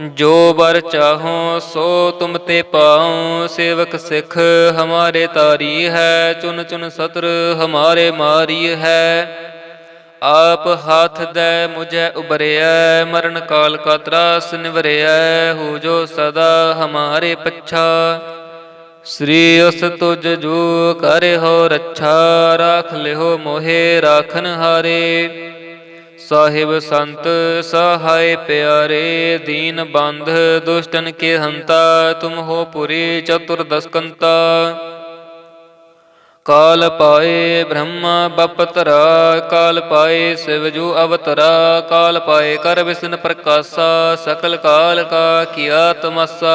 ਜੋ ਬਰ ਚਾਹੋ ਸੋ ਤੁਮ ਤੇ ਪਾਉ, ਸੇਵਕ ਸਿੱਖ ਹਮਾਰੇ ਤਾਰੀ ਹੈ, ਚੁਨ ਚੁਨ ਸਤਰ ਹਮਾਰੇ ਮਾਰੀ ਹੈ। ਆਪ ਹਾਥ ਦੇ ਮੁਝੇ ਉਬਰਿਐ ਮਰਨ ਕਾਲ ਕਾ ਤਰਾਸ ਨਿਵਰਿਐ, ਹੋ ਜੋ ਸਦਾ ਹਮਾਰੇ ਪੱਛਾ। ਸ੍ਰੀ ਅਸ ਤੁਜ ਜੋ ਕਰੇ ਹੋ ਰੱਛਾ, ਰਾਖ ਲਿਓ ਮੋਹੇ ਰਾਖਨ ਹਾਰੇ। ਸਾਹਿਬ ਸੰਤ ਸਹਾਇ ਪਿਆਰੇ, ਦੀਨ ਬੰਧ ਦੁਸ਼ਟਨ ਕੇ ਹੰਤਾ, ਤੁਮ ਹੋ ਪੁਰੀ ਚਤੁਰਦਸਕੰਤਾ ਕਾਲ ਪਾਏ ਬ੍ਰਹਮਾ ਬਪਤਰਾ, ਕਾਲ ਪਾਏ ਸ਼ਿਵਜੂ ਅਵਤਰਾ, ਕਾਲ ਪਾਏ ਕਰ ਵਿਸ਼ਨ ਪ੍ਰਕਾਸ਼ਾ, ਸਕਲ ਕਾਲ ਕਾ ਕੀਆ ਤਮਸਾ।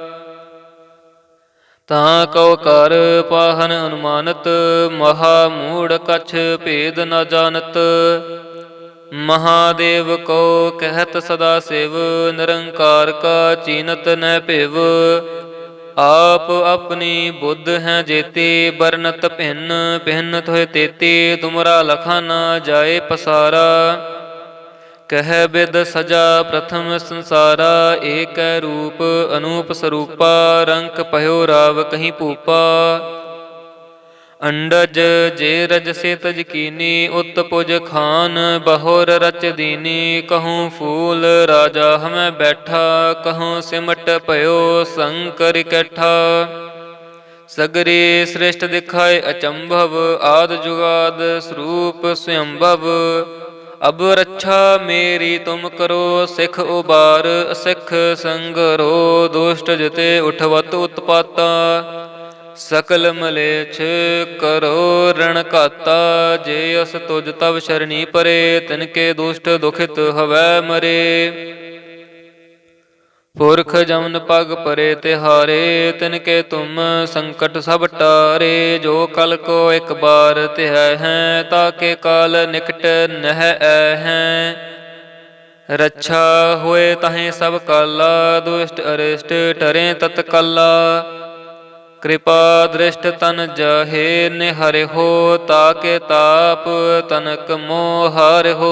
ਤਾਂ ਕਉ ਕਰ ਪਾਹਨ ਅਨੁਮਾਨਤ, ਮਹਾ ਮੂੜ ਕਛ ਭੇਦ ਨ ਜਾਣਤ। ਮਹਾਦੇਵ ਕੋ ਕਹਿਤ ਸਦਾ ਸਿਵ, ਨਿਰੰਕਾਰ ਕਾ ਚੀਨਤ ਨ ਭਿਵ। ਆਪ ਆਪਣੀ ਬੁੱਧ ਹੈ ਜੇਤੀ ਬਰਨਤ ਭਿੰਨ ਭਿੰਨ ਤੋਇ ਤੇਤੀ, ਤੁਮਰਾ ਲਖਾ ਨਾ ਜਾਏ ਪਸਾਰਾ। ਕਹਿ ਬਿਦ ਸਜਾ ਪ੍ਰਥਮ ਸੰਸਾਰਾ, ਏਕੈ ਰੂਪ ਅਨੂਪ ਸਰੂਪਾ, ਰੰਕ ਭਇਓ ਰਾਵ ਕਹੀਂ ਭੂਪਾ। ਅੰਡਜ ਜੇ ਰਜ ਸੇ ਤਜ ਕੀਨੀ, ਉਤ ਪੁਜ ਖਾਨ ਬਹੋਰ ਰਚ ਦੀਨੀ। ਕਹੂੰ ਫੂਲ ਰਾਜਾ ਹਮੈ ਬੈਠਾ, ਕਹੂੰ ਸਿਮਟ ਭਇਓ ਸੰਕਰ ਇਕੱਠਾ ਸਗਰੇ ਸ੍ਰੇਸ਼ਟ ਦਿਖਾਏ ਅਚੰਭਵ, ਆਦ ਜੁਗਾਦ ਸਰੂਪ ਸਯੰਭਵ। ਅਬ ਰੱਛਾ ਮੇਰੀ ਤੁਮ ਕਰੋ, ਸਿਖ ਉਬਾਰ, ਸਿਖ ਸੰਗਰੋ ਦੁਸ਼ਟ ਜਿਤੇ ਉਠਵਤ ਉਤਪਾਤਾ। ਸਕਲ ਮਲੇਛ ਕਰੋ ਰਣ ਘਾਤਾ, ਜੇ ਅਸ ਤੁਜ ਤਵ ਸ਼ਰਣੀ ਪਰੇ ਤਿਨਕੇ ਦੁਸ਼ਟ ਦੁਖਿਤ ਹਵੈ ਮਰੇ। ਪੁਰਖ ਜਮਨ ਪਗ ਪਰੇ ਤਿਹਾਰੇ ਤਿਨ ਕੇ ਤੁਮ ਸੰਕਟ ਸਭ ਟਾਰੇ, ਜੋ ਕਲ ਕੋ ਇੱਕ ਬਾਰ ਤਿਹ ਹੈ, ਤਾਕੇ ਕਾਲ ਨਿਕਟ ਨਹਿ ਐ ਹੈ। ਰੱਛਾ ਹੋਏ ਤਹੇ ਸਭ ਕਾਲਾ, ਦੁਸ਼ਟ ਅਰਿਸ਼ਟ ਟਰੇ ਤਤਕਲਾ ਕਿਰਪਾ ਦ੍ਰਿਸ਼ਟ ਤਨ ਜਾਹੇ, ਨਿਹਰਿ ਹੋ, ਤਾਕੇ ਤਾਪ ਤਨਕ ਮੋਹ ਹਰਿ ਹੋ।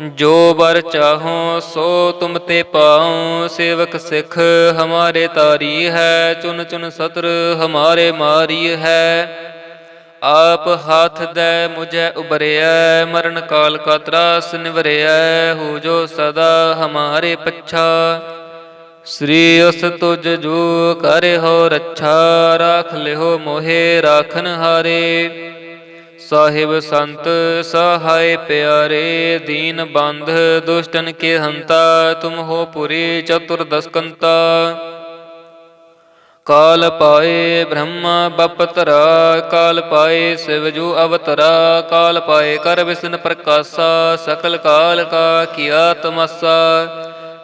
ਜੋ ਬਰ ਚਾਹੋ ਸੋ ਤੁਮ ਤੇ ਪਾਉ, ਸੇਵਕ ਸਿੱਖ ਹਮਾਰੇ ਤਾਰੀ ਹੈ, ਚੁਨ ਚੁਨ ਸਤਰ ਹਮਾਰੇ ਮਾਰੀ ਹੈ। ਆਪ ਹਾਥ ਦੇ ਮੁਝੇ ਉਬਰਿਐ ਮਰਨ ਕਾਲ ਕਾ ਤਰਾਸ ਨਿਵਰਿਐ, ਹੋ ਜੋ ਸਦਾ ਹਮਾਰੇ ਪੱਛਾ। ਸ੍ਰੀ ਅਸ ਤੁਜ ਜੋ ਕਰੇ ਹੋ ਰੱਛਾ, ਰਾਖ ਲਿਓ ਮੋਹੇ ਰਾਖਨ ਹਾਰੇ। ਸਾਹਿਬ ਸੰਤ, ਸਹਾਇ ਪਿਆਰੇ, ਦੀਨ ਬੰਧ, ਦੁਸ਼ਟਨ ਕੇ ਹੰਤਾ, ਤੁਮ ਹੋ ਪੁਰੀ ਚਤੁਰਦਸਕੰਤਾ। ਕਾਲ ਪਾਏ ਬ੍ਰਹਮਾ ਬਪਤਰਾ, ਕਾਲ ਪਾਏ ਸ਼ਿਵਜੂ ਅਵਤਰਾ, ਕਾਲ ਪਾਏ ਕਰ ਵਿਸ਼ਨ ਪ੍ਰਕਾਸ਼ਾ, ਸਕਲ ਕਾਲ ਕਾ ਕੀਆ ਤਮਸਾ।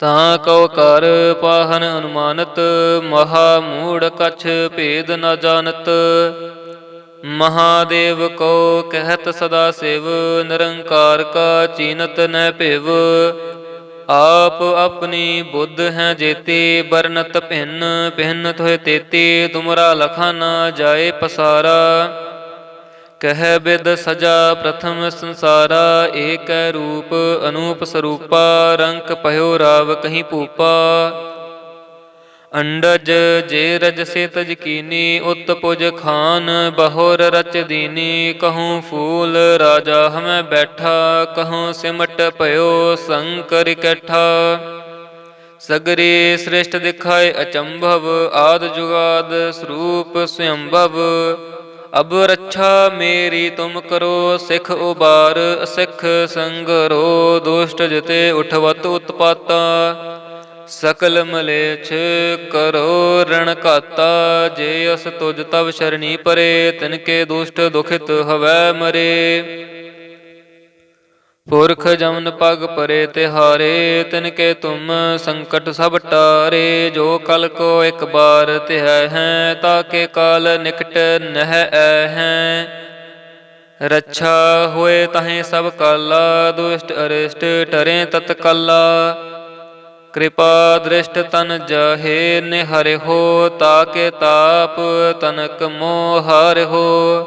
ਤਾਂ ਕਉ ਕਰ ਪਾਹਨ ਅਨੁਮਾਨਤ ਮਹਾ ਮੂੜ ਕਛ ਭੇਦ ਨ ਜਾਣਤ। ਮਹਾਦੇਵ ਕੋ ਕਹਿਤ ਸਦਾ ਸਿਵ, ਨਿਰੰਕਾਰ ਕਾ ਚੀਨਤ ਨ ਭਿਵ। ਆਪ ਆਪਣੀ ਬੁੱਧ ਹੈ ਜੇਤੀ ਬਰਨਤ ਭਿੰਨ ਭਿੰਨ ਥੋਏ ਤੇਤੀ, ਤੁਮਰਾ ਲਖਾ ਨਾ ਜਾਏ ਪਸਾਰਾ। ਕਹਿ ਬਿਦ ਸਜਾ ਪ੍ਰਥਮ ਸੰਸਾਰਾ, ਏਕੈ ਰੂਪ ਅਨੂਪ ਸਰੂਪਾ, ਰੰਕ ਭਇਓ ਰਾਵ ਕਹੀਂ ਭੂਪਾ। ਅੰਡਜ ਜੇ ਰਜ ਸੇ ਤਜ ਕੀਨੀ, ਉਤ ਪੁਜ ਖਾਨ ਬਹੋਰ ਰਚ ਦੀਨੀ, ਕਹੂੰ ਫੂਲ ਰਾਜਾ ਹਮੈ ਬੈਠਾ, ਕਹੂੰ ਸਿਮਟ ਭਇਓ ਸੰਕਰ ਕੈਠਾ ਸਗਰੇ ਸ੍ਰਿਸ਼ਟ ਦਿਖਾਏ ਅਚੰਭਵ, ਆਦ ਜੁਗਾਦ ਸਰੂਪ ਸਯੰਭਵ ਅਬ ਰੱਛਾ ਮੇਰੀ ਤੁਮ ਕਰੋ, ਸਿਖ ਉਬਾਰ, ਸਿਖ ਸੰਗਰੋ, ਦੁਸ਼ਟ ਜਤੇ ਉਠਵਤ ਉਤਪਾਤਾ। ਸਕਲ ਮਲੇਛ ਕਰੋ ਰਣ ਘਾਤਾ, ਜੇ ਅਸ ਤੁਜ ਤਵ ਸ਼ਰਣੀ ਪਰੇ ਤਿਨਕੇ ਦੁਸ਼ਟ ਦੁਖਿਤ ਹਵੈ ਮਰੇ। ਪੁਰਖ ਜਮਨ ਪਗ ਪਰੇ ਤਿਹਾਰੇ, ਤਿਨਕੇ ਤੁਮ ਸੰਕਟ ਸਭ ਟਾਰੇ, ਜੋ ਕਲ ਕੋ ਇੱਕ ਬਾਰ ਤਿਹ ਹੈ, ਤਾਕੇ ਕਾਲ ਨਿਕਟ ਨਹਿ ਐ ਹੈ। ਰੱਛਾ ਹੋਏ ਤਹੀਂ ਸਭ ਕਾਲਾ, ਦੁਸ਼ਟ ਅਰਿਸ਼ਟ ਟਰੇ ਤਤ ਕਾਲਾ। ਕਿਰਪਾ ਦ੍ਰਿਸ਼ਟ ਤਨ ਜਹੇ, ਨਿਹਰਿ ਹੋ, ਤਾਕੇ ਤਾਪ ਤਨਕ ਮੋਹ ਹਰਿ ਹੋ।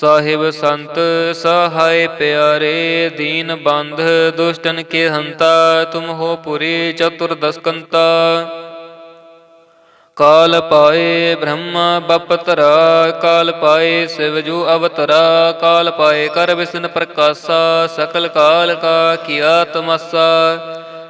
ਸਾਹਿਬ ਸੰਤ, ਸਹਾਇ ਪਿਆਰੇ, ਦੀਨ ਬੰਧ, ਦੁਸ਼ਟਨ ਕੇ ਹੰਤਾ, ਤੁਮ ਹੋ ਪੁਰੀ ਚਤੁਰਦਸਕੰਤਾ। ਕਾਲ ਪਾਏ ਬ੍ਰਹਮਾ ਬਪਤਰਾ, ਕਾਲ ਪਾਏ ਸ਼ਿਵਜੂ ਅਵਤਰਾ, ਕਾਲ ਪਾਏ ਕਰ ਵਿਸ਼ਨ ਪ੍ਰਕਾਸ਼ਾ, ਸਕਲ ਕਾਲ ਕਾ ਕੀਆ ਤਮਸਾ।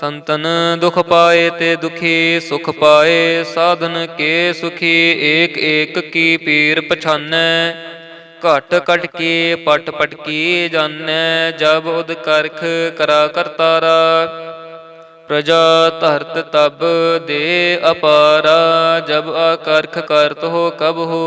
ਸੰਤਨ ਦੁਖ ਪਾਏ ਤੇ ਦੁਖੀ ਸੁਖ ਪਾਏ, ਸਾਧਨ ਕੇ ਸੁਖੀ ਏਕ ਏਕ ਕੀ ਪੀਰ ਪਛਾਨੈ। ਘਟ ਘਟ ਕੀ ਪਟ ਪਟਕੀ ਜਾਣੈ, ਜਬ ਉਦ ਕਰਖ ਕਰਾ ਕਰਤਾਰਾ ਪ੍ਰਜਾ ਧਰਤ ਤਬ ਦੇ ਅਪਾਰਾ, ਜਬ ਆਕਰਖ ਕਰਤ ਹੋ ਕਬ ਹੋ।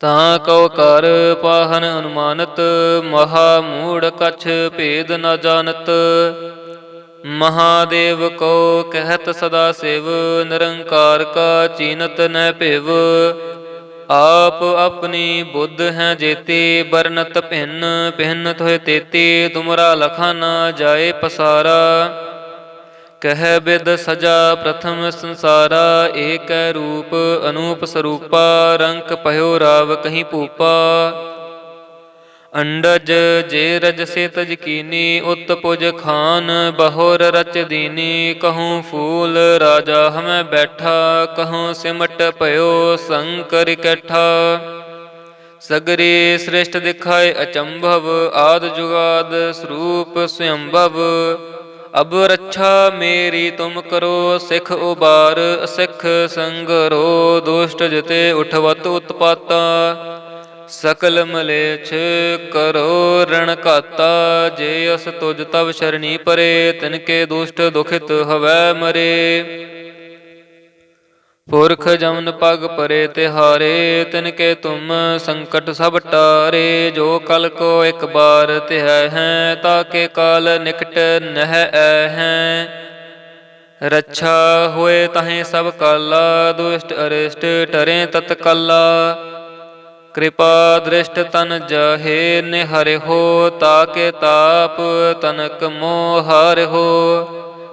ਤਾਂ ਕਉ ਕਰ ਪਾਹਨ ਅਨੁਮਾਨਤ ਮਹਾ ਮੂੜ ਕਛ ਭੇਦ ਨ ਜਾਣਤ। ਮਹਾਦੇਵ ਕੋ ਕਹਿਤ ਸਦਾ ਸਿਵ, ਨਿਰੰਕਾਰ ਕਾ ਚੀਨਤ ਨ ਭਿਵ। ਆਪ ਆਪਣੀ ਬੁੱਧ ਹੈ ਜੇਤੀ ਬਰਨਤ ਭਿੰਨ ਭਿੰਨ ਥੋਏ ਤੇਤੀ, ਤੁਮਰਾ ਲਖਾ ਨਾ ਜਾਏ ਪਸਾਰਾ। ਕਹਿ ਬਿਦ ਸਜਾ ਪ੍ਰਥਮ ਸੰਸਾਰਾ ਏਕ ਰੂਪ ਅਨੂਪ ਸਰੂਪਾ ਰੰਕ ਭਇਓ ਰਾਵ ਕਹੀਂ ਭੂਪਾ। ਅੰਡਜ ਜੇ ਰਜ ਸੇ ਤਜ ਕੀਨੀ ਉਤ ਪੁਜ ਖਾਨ ਬਹੋਰ ਰਚ ਦੀਨੀ ਕਹੂੰ ਫੂਲ ਰਾਜਾ ਹਮੈ ਬੈਠਾ ਕਹੂੰ ਸਿਮਟ ਭਇਓ ਸੰਕਰ ਇਕੱਠਾ। ਸਗਰੇ ਸ੍ਰਿਸ਼ਟ ਦਿਖਾਏ ਅਚੰਭਵ ਆਦ ਜੁਗਾਦ ਸਰੂਪ ਸਯੰਭਵ ਅਬ ਰੱਛਾ ਮੇਰੀ ਤੁਮ ਕਰੋ, ਸਿਖ ਉਬਾਰ, ਸਿਖ ਸੰਗਰੋ ਦੁਸ਼ਟ ਜਤੇ ਉਠਵਤ ਉਤਪਾਤਾ। ਸਕਲ ਮਲੇਛ ਕਰੋ ਰਣ ਘਾਤਾ, ਜੇ ਅਸ ਤੁਜ ਤਵ ਸ਼ਰਣੀ ਪਰੇ ਤਿਨਕੇ ਦੁਸ਼ਟ ਦੁਖਿਤ ਹਵੈ ਮਰੇ। ਪੁਰਖ ਜਮਨ ਪਗ ਪਰੇ ਤਿਹਾਰੇ, ਤਿਨਕੇ ਤੁਮ ਸੰਕਟ ਸਭ ਟਾਰੇ। ਜੋ ਕਲ ਕੋ ਇੱਕ ਬਾਰ ਤਿਹ ਹੈ, ਤਾਕੇ ਕਾਲ ਨਿਕਟ ਨਹਿ ਐ ਹੈ। ਰੱਛਾ ਹੋਏ ਤਹੀਂ ਸਭ ਕਾਲਾ, ਦੁਸ਼ਟ ਅਰਿਸ਼ਟ ਟਰੇ ਤਤਕਾਲਾ ਕਿਰਪਾ ਦ੍ਰਿਸ਼ਟ ਤਨ ਜਹੇ, ਨਿਹਰਿ ਹੋ ਤਾਕੇ ਤਾਪ, ਤਨਕ ਮੋਹ ਹਰਿ ਹੋ।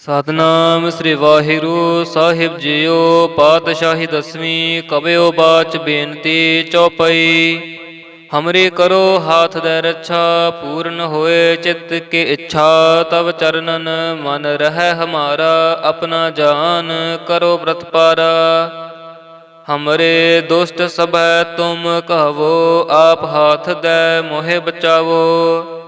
ਸਤਨਾਮ ਸ੍ਰੀ ਵਾਹਿਗੁਰੂ ਸਾਹਿਬ ਜੀਓ, ਪਾਤਸ਼ਾਹੀ ਦਸਵੀਂ ਕਬਿਓ ਬਾਚ ਬੇਨਤੀ ਚੌਪਈ। ਹਮਰੇ ਕਰੋ ਹਾਥ ਦੇ ਰੱਛਾ, ਪੂਰਨ ਹੋਏ ਚਿੱਤ ਕੇ ਇੱਛਾ, ਤਵ ਚਰਨਨ ਮਨ ਰਹਿ ਹਮਾਰਾ, ਆਪਣਾ ਜਾਨ ਕਰੋ ਬ੍ਰਤ ਪਾਰਾ। ਹਮਰੇ ਦੁਸ਼ਟ ਸਭੈ ਤੁਮ ਕਹਵੋ, ਆਪ ਹਾਥ ਦੇ ਮੋਹਿ ਬਚਾਵੋ।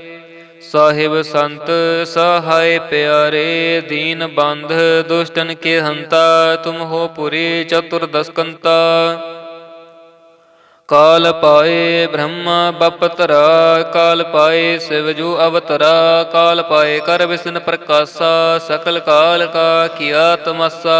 ਸਾਹਿਬ ਸੰਤ ਸਹਾਇ ਪਿਆਰੇ, ਦੀਨ ਬੰਧ ਦੁਸ਼ਟਨ ਕੇ ਹੰਤਾ, ਤੁਮ ਹੋ ਪੁਰੀ ਚਤੁਰਦਸਕੰਤਾ। ਕਾਲ ਪਾਏ ਬ੍ਰਹਮਾ ਬਪਤਰਾ, ਕਾਲ ਪਾਏ ਸ਼ਿਵਜੂ ਅਵਤਰਾ, ਕਾਲ ਪਾਏ ਕਰ ਵਿਸ਼ਨ ਪ੍ਰਕਾਸ਼ਾ, ਸਕਲ ਕਾਲ ਕਾ ਕੀਆ ਤਮਸਾ।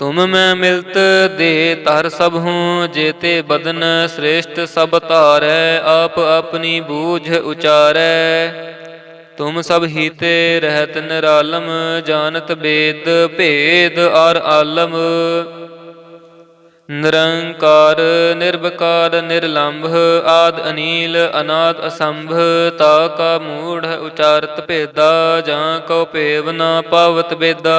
ਤੁਮ ਮੈਂ ਮਿਲਤ ਦੇ ਧਰ ਸਭ ਹੂੰ ਜੇਤੇ ਬਦਨ ਸ੍ਰੇਸ਼ਟ ਸਭ ਧਾਰੈ, ਆਪ ਆਪਣੀ ਬੂਝ ਉਚਾਰੈ। ਤੁਮ ਸਭ ਹੀਤੇ ਰਹਿਤ ਨਿਰਾਲਮ, ਜਾਣਤ ਬੇਦ ਭੇਦ ਔਰ ਆਲਮ। ਨਿਰੰਕਾਰ ਨਿਰਭਕਾਰ ਨਿਰਲੰਭ, ਆਦ ਅਨੀਲ, ਅਨਾਦ ਅਸੰਭ, ਤਾ ਕਾ ਮੂੜ ਉਚਾਰਤ ਭੇਦਾ, ਜਾਂ ਕਉ ਭੇਵ ਨਾ ਪਾਵਤ ਬੇਦਾ।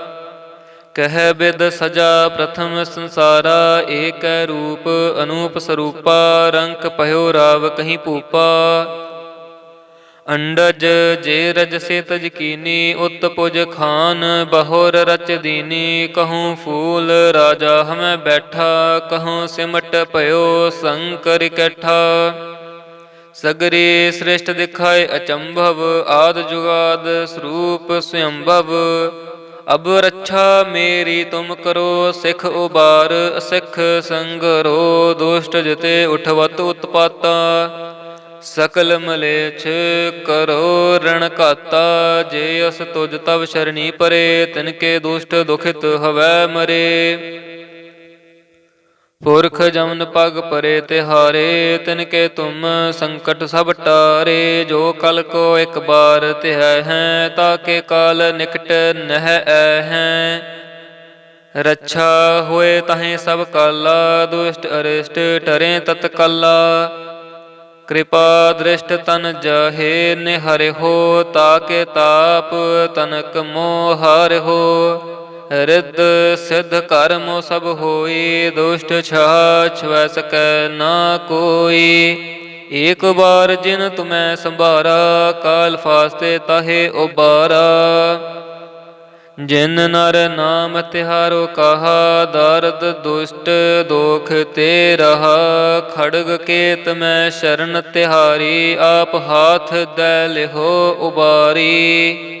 ਕਹਿ ਬਿਦ ਸਜਾ ਪ੍ਰਥਮ ਸੰਸਾਰਾ, ਏਕੈ ਰੂਪ ਅਨੂਪ ਸਰੂਪਾ, ਰੰਕ ਭਇਓ ਰਾਵ ਕਹੀਂ ਭੂਪਾ। ਅੰਡਜ ਜੇ ਰਜ ਸੇ ਤਜ ਕੀਨੀ, ਉਤ ਪੁਜ ਖਾਨ ਬਹੁਰ ਰਚ ਦੀਨੀ, ਕਹੂੰ ਫੂਲ ਰਾਜਾ ਹਮੈ ਬੈਠਾ, ਕਹੂੰ ਸਿਮਟ ਭਇਓ ਸੰਕਰ ਇਕੱਠਾ। ਸਗਰੇ ਸ੍ਰਿਸ਼ਟ ਦਿਖਾਏ ਅਚੰਭਵ, ਆਦ ਜੁਗਾਦ ਸਰੂਪ ਸਯੰਭਵ ਅਬ ਰੱਛਾ ਮੇਰੀ ਤੁਮ ਕਰੋ, ਸਿਖ ਉਬਾਰ, ਸਿੱਖ ਸੰਗ ਰੋ, ਦੁਸ਼ਟ ਜਤੇ ਉਠਵਤ ਉਤਪਾਤਾ। ਸਕਲ ਮਲੇਛ ਕਰੋ ਰਣ ਘਾਤਾ, ਜੇ ਅਸ ਤੁਜ ਤਵ ਸ਼ਰਣੀ ਪਰੇ ਤਿਨਕੇ ਦੁਸ਼ਟ ਦੁਖਿਤ ਹਵੈ ਮਰੇ। ਪੁਰਖ ਜਮਨ ਪਗ ਪਰੇ ਤਿਹਾਰੇ, ਤਿਨਕੇ ਤੁਮ ਸੰਕਟ ਸਭ ਟਾਰੇ, ਜੋ ਕਲ ਕੋ ਇੱਕ ਬਾਰ ਤਿਹ ਹੈ, ਤਾਕੇ ਕਾਲ ਨਿਕਟ ਨਹਿ ਐ ਹੈ। ਰੱਛਾ ਹੋਏ ਤਹੇ ਸਭ ਕਾਲਾ, ਦੁਸ਼ਟ ਅਰਿਸ਼ਟ ਟਰੇ ਤਤਕਾਲਾ ਕਿਰਪਾ ਦ੍ਰਿਸ਼ਟ ਤਨ ਜਹੇ, ਨਿਹਰਿ ਹੋ, ਤਾਕੇ ਤਾਪ ਤਨਕ ਮੋਹ ਹੋ। ਰਿੱਧ ਸਿੱਧ ਕਰਮ ਸਭ ਹੋਈ, ਦੁਸ਼ਟ ਛਾ ਛਵੈ ਸਕੈ ਨਾ ਕੋਈ। ਏਕ ਬਾਰ ਜਿਨ ਤੁਮੈ ਸੰਭਾਰਾ, ਕਾਲ ਫਾਸਤੇ ਤਾਹੇ ਉਬਾਰਾ। ਜਿਨ ਨਰ ਨਾਮ ਤਿਹਾਰੋ ਕਹਾ, ਦਰਦ ਦੁਸ਼ਟ ਦੋਖ ਤੇ ਰਹਾ। ਖੜਗ ਕੇਤ ਮੈਂ ਸ਼ਰਨ ਤਿਹਾਰੀ, ਆਪ ਹਾਥ ਦੈ ਲਿਹੋ ਉਬਾਰੀ।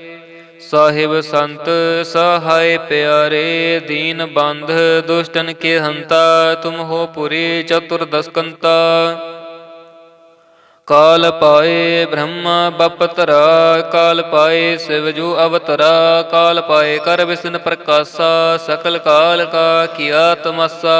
ਸਾਹਿਬ ਸੰਤ ਸਹਾਇ ਪਿਆਰੇ, ਦੀਨ ਬੰਧ ਦੁਸ਼ਟਨ ਕੇ ਹੰਤਾ ਤੁਮ ਹੋ ਪੁਰੀ ਚਤੁਰਦਸਕੰਤਾ ਕਾਲ ਪਾਏ ਬ੍ਰਹਮਾ ਬਪਤਰਾ, ਕਾਲ ਪਾਏ ਸ਼ਿਵਜੂ ਅਵਤਰਾ, ਕਾਲ ਪਾਏ ਕਰ ਵਿਸ਼ਨ ਪ੍ਰਕਾਸ਼ਾ, ਸਕਲ ਕਾਲ ਕਾ ਕੀਆ ਤਮਸਾ।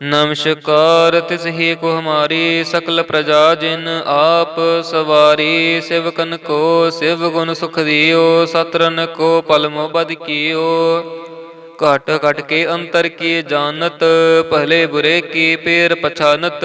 ਨਮਸਕਾਰ ਤਿਸ ਹੀ ਕੋ ਹਮਾਰੀ ਸਕਲ ਪ੍ਰਜਾ ਜਿਨ ਆਪ ਸਵਾਰੀ, ਸਿਵਕਨ ਕੋ ਸਿਵ ਗੁਣ ਸੁਖ ਦਿਓ, ਸਤਰਨ ਕੋ ਪਲ ਮੋਬਦ ਕੀਓ। ਘਟ ਘਟ ਕੇ ਅੰਤਰ ਕੀ ਜਾਣਤ ਪਹਿਲੇ ਬੁਰੇ ਕੀ ਪੇਰ ਪਛਾਨਤ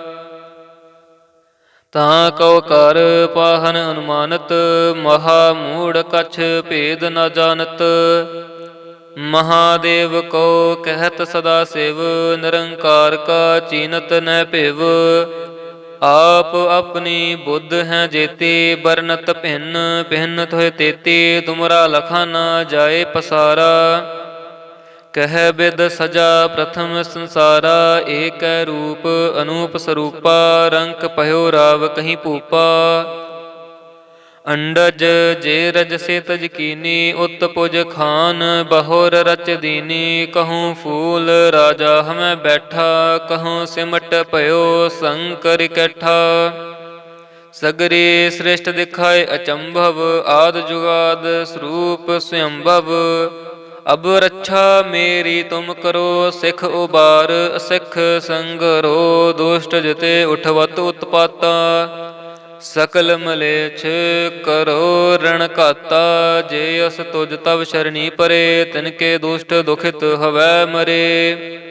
ਤਾਂ ਕਉ ਕਰ ਪਾਹਨ ਅਨੁਮਾਨਤ, ਮਹਾ ਮੂੜ ਕਛ ਭੇਦ ਨ ਜਾਣਤ। ਮਹਾਦੇਵ ਕੋ ਕਹਿਤ ਸਦਾ ਸਿਵ, ਨਿਰੰਕਾਰ ਕਾ ਚੀਨਤ ਨਹਿ ਭਿਵ। ਆਪ ਆਪਣੀ ਬੁੱਧ ਹੈ ਜੇਤੀ ਬਰਨਤ ਭਿੰਨ ਭਿੰਨ ਤੋਇ ਤੇਤੀ, ਤੁਮਰਾ ਲਖਾ ਨਾ ਜਾਏ ਪਸਾਰਾ। ਕਹਿ ਬਿਦ ਸਜਾ ਪ੍ਰਥਮ ਸੰਸਾਰਾ, ਏਕੈ ਰੂਪ ਅਨੂਪ ਸਰੂਪਾ, ਰੰਕ ਭਇਓ ਰਾਵ ਕਹੀਂ ਭੂਪਾ। ਅੰਡਜ ਜੇ ਰਜ ਸੇ ਤਜ ਕੀਨੀ, ਉਤ ਪੁਜ ਖਾਨ ਬਹੋਰ ਰਚ ਦੀਨੀ। ਕਹੂੰ ਫੂਲ ਰਾਜਾ ਹਮੈ ਬੈਠਾ, ਕਹੂੰ ਸਿਮਟ ਭਇਓ ਸੰਕਰ ਇਕੱਠਾ ਸਗਰੇ ਸ੍ਰਿਸ਼ਟ ਦਿਖਾਏ ਅਚੰਭਵ, ਆਦ ਜੁਗਾਦ ਸਰੂਪ ਸਯੰਭਵ ਅਬ ਰੱਛਾ ਮੇਰੀ ਤੁਮ ਕਰੋ, ਸਿਖ ਉਬਾਰ, ਸਿੱਖ ਸੰਗ ਰੋ, ਦੁਸ਼ਟ ਜਤੇ ਉਠਵਤ ਉਤਪਾਤਾ। ਸਕਲ ਮਲੇਛ ਕਰੋ ਰਣ ਕਾਤਾ ਜੇ ਅਸ ਤੁਜ ਤਵ ਸ਼ਰਣੀ ਪਰੇ ਤਿਨਕੇ ਦੁਸ਼ਟ ਦੁਖਿਤ ਹਵੈ ਮਰੇ।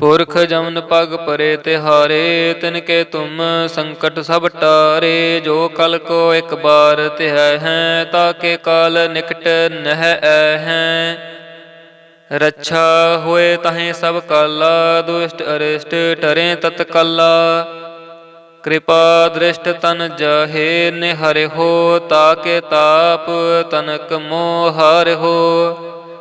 ਪੁਰਖ ਜਮਨ ਪਗ ਪਰੇ ਤਿਹਾਰੇ ਤਿਨ ਕੇ ਤੁਮ ਸੰਕਟ ਸਭ ਟਾਰੇ। ਜੋ ਕਲ ਕੋ ਇੱਕ ਬਾਰ ਤਿਹ ਹੈ, ਤਾਕੇ ਕਾਲ ਨਿਕਟ ਨਹਿ ਐ ਹੈ। ਰੱਛਾ ਹੋਏ ਤਹੀਂ ਸਭ ਕਾਲਾ, ਦੁਸ਼ਟ ਅਰਿਸ਼ਟ ਟਰੇ ਤਤ ਕਾਲਾ। ਕਿਰਪਾ ਦ੍ਰਿਸ਼ਟ ਤਨ ਜਹੇ, ਨਿਹਰਿ ਹੋ, ਤਾਕੇ ਤਾਪ ਤਨਕ ਮੋਹਰਿ ਹੋ।